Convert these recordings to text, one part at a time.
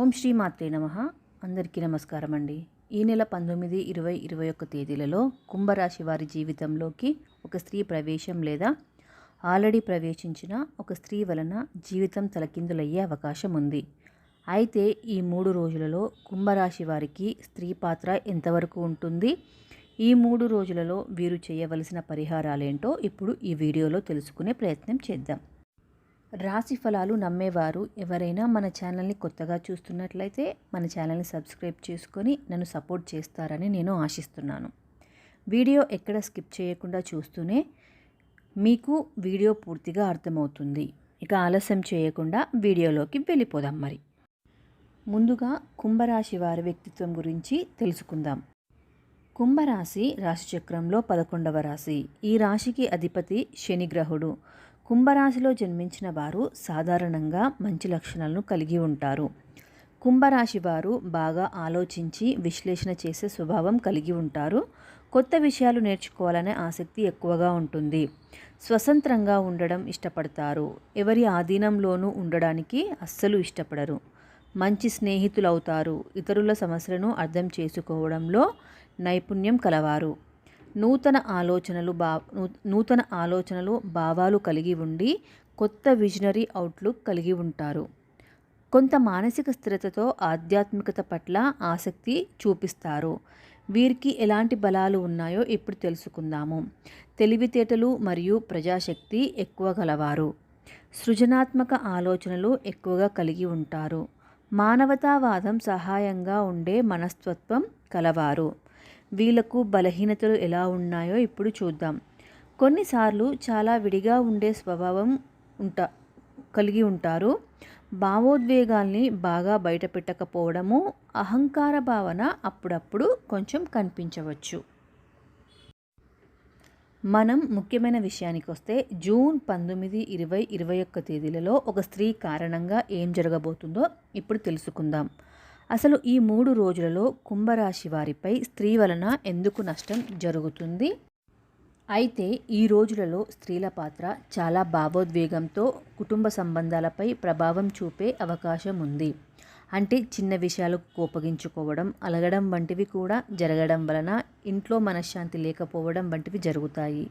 ఓం శ్రీ మాత్రే నమ. అందరికీ నమస్కారం అండి ఈ నెల పంతొమ్మిది ఇరవై ఇరవై ఒక్క తేదీలలో కుంభరాశి వారి జీవితంలోకి ఒక స్త్రీ ప్రవేశం లేదా ఆల్రెడీ ప్రవేశించిన ఒక స్త్రీ వలన జీవితం తలకిందులయ్యే అవకాశం ఉంది. అయితే ఈ మూడు రోజులలో కుంభరాశి వారికి స్త్రీ పాత్ర ఎంతవరకు ఉంటుంది? ఈ మూడు రోజులలో వీరు చేయవలసిన పరిహారాలేంటో ఇప్పుడు ఈ వీడియోలో తెలుసుకునే ప్రయత్నం చేద్దాం. రాశి ఫలాలు నమ్మేవారు ఎవరైనా మన ఛానల్ని కొత్తగా చూస్తున్నట్లయితే మన ఛానల్ని సబ్స్క్రైబ్ చేసుకొని నన్ను సపోర్ట్ చేస్తారని నేను ఆశిస్తున్నాను. వీడియో ఎక్కడ స్కిప్ చేయకుండా చూస్తూనే మీకు వీడియో పూర్తిగా అర్థమవుతుంది. ఇక ఆలస్యం చేయకుండా వీడియోలోకి వెళ్ళిపోదాం మరి. ముందుగా కుంభరాశి వారి వ్యక్తిత్వం గురించి తెలుసుకుందాం. కుంభరాశి రాశిచక్రంలో పదకొండవ రాశి. ఈ రాశికి అధిపతి శనిగ్రహుడు కుంభరాశిలో జన్మించిన వారు సాధారణంగా మంచి లక్షణాలను కలిగి ఉంటారు. కుంభరాశి వారు బాగా ఆలోచించి విశ్లేషణ చేసే స్వభావం కలిగి ఉంటారు. కొత్త విషయాలు నేర్చుకోవాలనే ఆసక్తి ఎక్కువగా ఉంటుంది. స్వతంత్రంగా ఉండడం ఇష్టపడతారు. ఎవరి ఆధీనంలోనూ ఉండడానికి అస్సలు ఇష్టపడరు. మంచి స్నేహితులు అవుతారు ఇతరుల సమస్యలను అర్థం చేసుకోవడంలో నైపుణ్యం కలవారు. నూతన ఆలోచనలు బా నూతన ఆలోచనలు భావాలు కలిగి ఉండి కొత్త విజనరీ అవుట్లుక్ కలిగి ఉంటారు. కొంత మానసిక స్థిరతతో ఆధ్యాత్మికత పట్ల ఆసక్తి చూపిస్తారు. వీరికి ఎలాంటి బలాలు ఉన్నాయో ఇప్పుడు తెలుసుకుందాము. తెలివితేటలు మరియు ప్రజాశక్తి ఎక్కువ గలవారు. సృజనాత్మక ఆలోచనలు ఎక్కువగా కలిగి ఉంటారు. మానవతావాదం సహాయంగా ఉండే మనస్తత్వం కలవారు. వీళ్ళకు బలహీనతలు ఎలా ఉన్నాయో ఇప్పుడు చూద్దాం. కొన్నిసార్లు చాలా విడిగా ఉండే స్వభావం ఉంటా కలిగి ఉంటారు. భావోద్వేగాల్ని బాగా బయటపెట్టకపోవడము అహంకార భావన అప్పుడప్పుడు కొంచెం కనిపించవచ్చు. మనం ముఖ్యమైన విషయానికి వస్తే జూన్ పంతొమ్మిది ఇరవై ఇరవై ఒక్క తేదీలలో ఒక స్త్రీ కారణంగా ఏం జరగబోతుందో ఇప్పుడు తెలుసుకుందాం. అసలు ఈ మూడు రోజులలో కుంభరాశి వారిపై స్త్రీ వలన ఎందుకు నష్టం జరుగుతుంది? అయితే ఈ రోజులలో స్త్రీల పాత్ర చాలా భావోద్వేగంతో కుటుంబ సంబంధాలపై ప్రభావం చూపే అవకాశం ఉంది. అంటే చిన్న విషయాలకు కోపగించుకోవడం అలగడం వంటివి కూడా జరగడం వలన ఇంట్లో మనశ్శాంతి లేకపోవడం వంటివి జరుగుతాయి.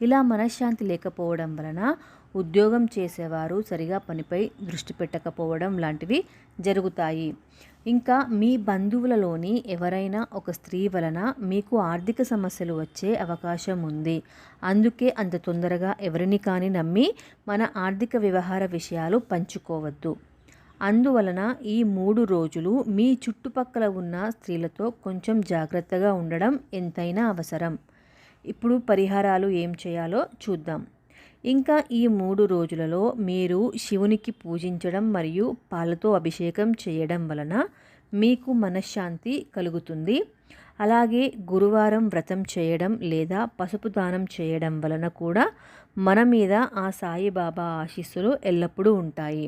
ఇలా మనశ్శాంతి లేకపోవడం వలన ఉద్యోగం చేసేవారు సరిగా పనిపై దృష్టి పెట్టకపోవడం లాంటివి జరుగుతాయి. ఇంకా మీ బంధువులలోని ఎవరైనా ఒక స్త్రీ వలన మీకు ఆర్థిక సమస్యలు వచ్చే అవకాశం ఉంది. అందుకే అంత తొందరగా ఎవరిని కానీ నమ్మి మన ఆర్థిక వ్యవహార విషయాలు పంచుకోవద్దు. అందువలన ఈ మూడు రోజులు మీ చుట్టుపక్కల ఉన్న స్త్రీలతో కొంచెం జాగ్రత్తగా ఉండడం ఎంతైనా అవసరం. ఇప్పుడు పరిహారాలు ఏం చేయాలో చూద్దాం. ఇంకా ఈ మూడు రోజులలో మీరు శివునికి పూజించడం మరియు పాలతో అభిషేకం చేయడం వలన మీకు మనశ్శాంతి కలుగుతుంది. అలాగే గురువారం వ్రతం చేయడం లేదా పసుపు దానం చేయడం వలన కూడా మన మీద ఆ సాయిబాబా ఆశీస్సులు ఎల్లప్పుడూ ఉంటాయి.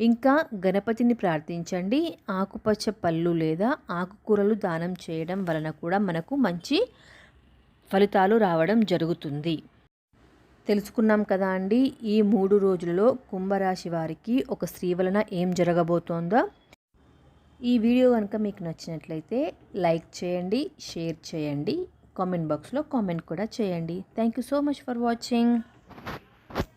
ఇంకా గణపతిని ప్రార్థించండి. ఆకుపచ్చ పళ్ళు లేదా ఆకుకూరలు దానం చేయడం వలన కూడా మనకు మంచి ఫలితాలు రావడం జరుగుతుంది. తెలుసుకున్నాం కదా అండి ఈ మూడు రోజులలో కుంభరాశి వారికి ఒక స్త్రీ వలన ఏం జరగబోతోందో. ఈ వీడియో కనుక మీకు నచ్చినట్లయితే లైక్ చేయండి షేర్ చేయండి కామెంట్ బాక్స్లో కామెంట్ కూడా చేయండి. Thank you so much for watching.